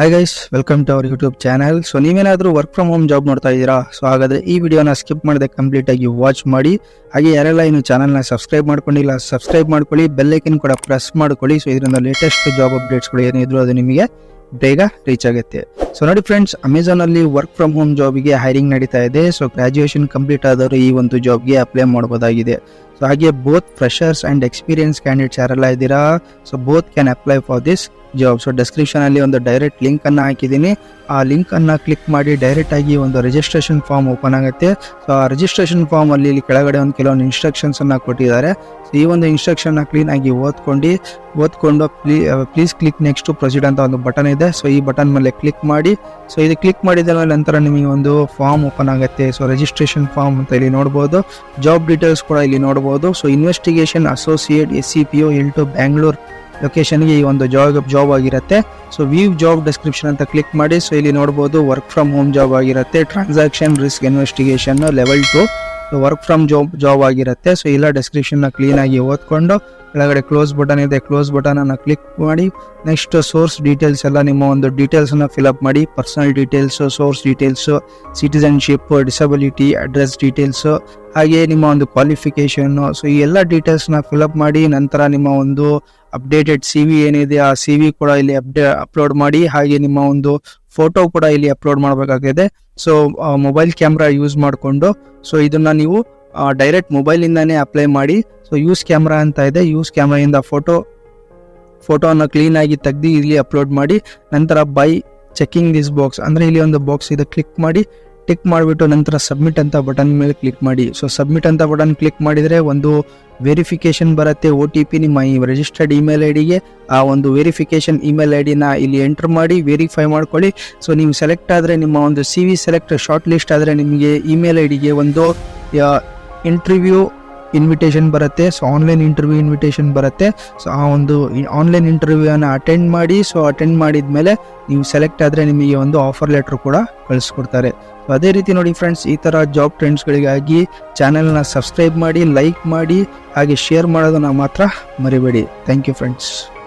Hi guys welcome to our YouTube channel so ನೀವೇನಾದರೂ work from home job ನೋಡ್ತಾ ಇದ್ದೀರಾ? So ಹಾಗಾದರೆ ಈ ವಿಡಿಯೋನ ಸ್ಕಿಪ್ ಮಾಡದೆ ಕಂಪ್ಲೀಟ್ ಆಗಿ ವಾಚ್ ಮಾಡಿ. ಹಾಗೆ ಯಾರೆಲ್ಲ ಇನ್ನು ಚಾನಲ್ನ ಸಬ್ಸ್ಕ್ರೈಬ್ ಮಾಡ್ಕೊಂಡಿಲ್ಲ ಸಬ್ಸ್ಕ್ರೈಬ್ ಮಾಡ್ಕೊಳ್ಳಿ ಬೆಲ್ಲೈಕನ್ ಕೂಡ ಪ್ರೆಸ್ ಮಾಡ್ಕೊಳ್ಳಿ. ಸೊ ಇದರಿಂದ ಲೇಟೆಸ್ಟ್ ಜಾಬ್ ಅಪ್ಡೇಟ್ಸ್ಗಳು ಏನಿದ್ರು ಅದು ನಿಮಗೆ ಬೇಗ ರೀಚ್ ಆಗುತ್ತೆ. ಸೊ ನೋಡಿ ಫ್ರೆಂಡ್ಸ್ ಅಮೆಝಾನಲ್ಲಿ ವರ್ಕ್ ಫ್ರಮ್ ಹೋಮ್ ಜಾಬ್ಗೆ ಹೈರಿಂಗ್ ನಡೀತಾ ಇದೆ. ಸೊ ಗ್ರಾಜುಯೇಷನ್ ಕಂಪ್ಲೀಟ್ ಆದವರು ಈ ಒಂದು ಜಾಬ್ಗೆ ಅಪ್ಲೈ ಮಾಡಬಹುದಾಗಿದೆ ಸೊ ಹಾಗೆ both freshers and experience candidates ಯಾರೆಲ್ಲ ಇದ್ದೀರಾ? So both can apply for this job so description ಅಲ್ಲಿ ಒಂದು ಡೈರೆಕ್ಟ್ ಲಿಂಕ್ ಅನ್ನ ಹಾಕಿದ್ದೀನಿ. ಆ ಲಿಂಕ್ ಅನ್ನ ಕ್ಲಿಕ್ ಮಾಡಿ ಡೈರೆಕ್ಟ್ ಆಗಿ ಒಂದು ರಿಜಿಸ್ಟ್ರೇಷನ್ ಫಾರ್ಮ್ ಓಪನ್ ಆಗುತ್ತೆ. ಸೊ ಆ ರಿಜಿಸ್ಟ್ರೇಷನ್ ಫಾರ್ಮ್ ಅಲ್ಲಿ ಇಲ್ಲಿ ಕೆಳಗಡೆ ಒಂದು ಕೆಲವೊಂದು ಇನ್ಸ್ಟ್ರಕ್ಷನ್ಸ್ ಅನ್ನ ಕೊಟ್ಟಿದ್ದಾರೆ. ಸೊ ಈ ಒಂದು ಇನ್ಸ್ಟ್ರಕ್ಷನ್ ಕ್ಲೀನಾಗಿ ಓದ್ಕೊಂಡು ಓದ್ಕೊಂಡು ಪ್ಲೀಸ್ ಕ್ಲಿಕ್ ನೆಕ್ಸ್ಟ್ ಪ್ರೊಸೀಡ್ ಅಂತ ಒಂದು ಬಟನ್ ಇದೆ. ಸೊ ಈ ಬಟನ್ ಮೇಲೆ ಕ್ಲಿಕ್ ಮಾಡಿ. ಸೊ ಇದು ಕ್ಲಿಕ್ ಮಾಡಿದ ಮೇಲೆ ನಂತರ ನಿಮಗೆ ಒಂದು ಫಾರ್ಮ್ ಓಪನ್ ಆಗುತ್ತೆ. ಸೊ ರಿಜಿಸ್ಟ್ರೇಷನ್ ಫಾರ್ಮ್ ಅಂತ ಇಲ್ಲಿ ನೋಡ್ಬೋದು. ಜಾಬ್ ಡೀಟೇಲ್ಸ್ ಕೂಡ ಇಲ್ಲಿ ನೋಡ್ಬೋದು. So investigation associate S C P O L two Bangalore ಲೊಕೇಶನ್ಗೆ ಈ ಒಂದು ಜಾಬ್ ಜಾಬ್ ಆಗಿರುತ್ತೆ. ಸೊ ವ್ಯೂ ಜಾಬ್ ಡಿಸ್ಕ್ರಿಪ್ಷನ್ ಅಂತ ಕ್ಲಿಕ್ ಮಾಡಿ. ಸೊ ಇಲ್ಲಿ ನೋಡ್ಬೋದು ವರ್ಕ್ ಫ್ರಮ್ ಹೋಮ್ ಜಾಬ್ ಆಗಿರುತ್ತೆ. Transaction risk investigation level two work from job job ಆಗಿರುತ್ತೆ. So ಇಲ್ಲ ಕ್ಲೀನ್ ಆಗಿ ಓದ್ಕೊಂಡು, ಕೆಳಗಡೆ ಕ್ಲೋಸ್ ಬಟನ್ ಇದೆ ಕ್ಲೋಸ್ ಬಟನನ್ನು ಕ್ಲಿಕ್ ಮಾಡಿ ನೆಕ್ಸ್ಟ್ ಸೋರ್ಸ್ ಡೀಟೇಲ್ಸ್ ಎಲ್ಲ ನಿಮ್ಮ ಒಂದು ಡೀಟೇಲ್ಸನ್ನು ಫಿಲಪ್ ಮಾಡಿ personal details source details citizenship disability address details ಹಾಗೆ ನಿಮ್ಮ ಒಂದು ಕ್ವಾಲಿಫಿಕೇಷನ್ನು ಸೊ ಈ ಎಲ್ಲ ಡೀಟೇಲ್ಸ್ನ ಫಿಲಪ್ ಮಾಡಿ, ನಂತರ ನಿಮ್ಮ ಒಂದು ಅಪ್ಡೇಟೆಡ್ ಸಿ ವಿ ಏನಿದೆ, ಆ ಸಿ ವಿ ಕೂಡ ಇಲ್ಲಿ ಅಪ್ಡೇ ಅಪ್ಲೋಡ್ ಮಾಡಿ, ಹಾಗೆ ನಿಮ್ಮ ಒಂದು ಫೋಟೋ ಕೂಡ ಇಲ್ಲಿ ಅಪ್ಲೋಡ್ ಮಾಡಬೇಕಾಗಿದೆ. ಸೊ ಮೊಬೈಲ್ ಕ್ಯಾಮ್ರಾ ಯೂಸ್ ಮಾಡಿಕೊಂಡು ಸೊ ಇದನ್ನ ನೀವು ಡೈರೆಕ್ಟ್ ಮೊಬೈಲ್ ಇಂದಾನೇ ಅಪ್ಲೈ ಮಾಡಿ ಸೊ ಯೂಸ್ ಕ್ಯಾಮ್ರಾ ಅಂತ ಇದೆ. ಯೂಸ್ ಕ್ಯಾಮ್ರಾಯಿಂದ ಫೋಟೋ ಫೋಟೋನ ಕ್ಲೀನ್ ಆಗಿ ತೆಗ್ದು ಇಲ್ಲಿ ಅಪ್ಲೋಡ್ ಮಾಡಿ, ನಂತರ ಬೈ ಚೆಕಿಂಗ್ ದಿಸ್ ಬಾಕ್ಸ್ ಅಂದ್ರೆ ಇಲ್ಲಿ ಒಂದು ಬಾಕ್ಸ್ ಇದೆ ಕ್ಲಿಕ್ ಮಾಡಿ ಟಿಕ್ ಮಾಡಿಬಿಟ್ಟು ನಂತರ ಸಬ್ಮಿಟ್ ಅಂತ ಬಟನ್ ಮೇಲೆ ಕ್ಲಿಕ್ ಮಾಡಿ. ಸೊ ಸಬ್ಮಿಟ್ ಅಂತ ಬಟನ್ ಕ್ಲಿಕ್ ಮಾಡಿದರೆ ಒಂದು ವೆರಿಫಿಕೇಶನ್ ಬರುತ್ತೆ ಒ ಟಿ ಪಿ ನಿಮ್ಮ ಈ ರಿಜಿಸ್ಟರ್ಡ್ ಇಮೇಲ್ ಐ ಡಿಗೆ ಆ ಒಂದು ವೆರಿಫಿಕೇಶನ್ ಇಮೇಲ್ ಐ ಡಿನ ಇಲ್ಲಿ ಎಂಟರ್ ಮಾಡಿ ವೆರಿಫೈ ಮಾಡ್ಕೊಳ್ಳಿ. ಸೊ ನೀವು ಸೆಲೆಕ್ಟ್ ಆದರೆ ನಿಮ್ಮ ಒಂದು C V select short list ಆದರೆ ನಿಮಗೆ ಇಮೇಲ್ ಐ ಡಿಗೆ ಒಂದು ಇಂಟರ್ವ್ಯೂ ಇನ್ವಿಟೇಷನ್ ಬರುತ್ತೆ ಸೊ ಆನ್ಲೈನ್ ಇಂಟರ್ವ್ಯೂ ಇನ್ವಿಟೇಷನ್ ಬರುತ್ತೆ. ಸೊ ಆ ಒಂದು ಆನ್ಲೈನ್ ಇಂಟರ್ವ್ಯೂನ ಅಟೆಂಡ್ ಮಾಡಿ ಸೊ ಅಟೆಂಡ್ ಮಾಡಿದ ಮೇಲೆ ನೀವು ಸೆಲೆಕ್ಟ್ ಆದರೆ ನಿಮಗೆ ಒಂದು ಆಫರ್ ಲೆಟರ್ ಕೂಡ ಕಳಿಸ್ಕೊಡ್ತಾರೆ. ಸೊ ಅದೇ ರೀತಿ ನೋಡಿ ಫ್ರೆಂಡ್ಸ್ ಈ ಥರ ಜಾಬ್ ಟ್ರೆಂಡ್ಸ್ಗಳಿಗಾಗಿ ಚಾನೆಲ್ನ ಸಬ್ಸ್ಕ್ರೈಬ್ ಮಾಡಿ ಲೈಕ್ ಮಾಡಿ, ಹಾಗೆ ಶೇರ್ ಮಾಡೋದನ್ನು ಮಾತ್ರ ಮರಿಬೇಡಿ. Thank you friends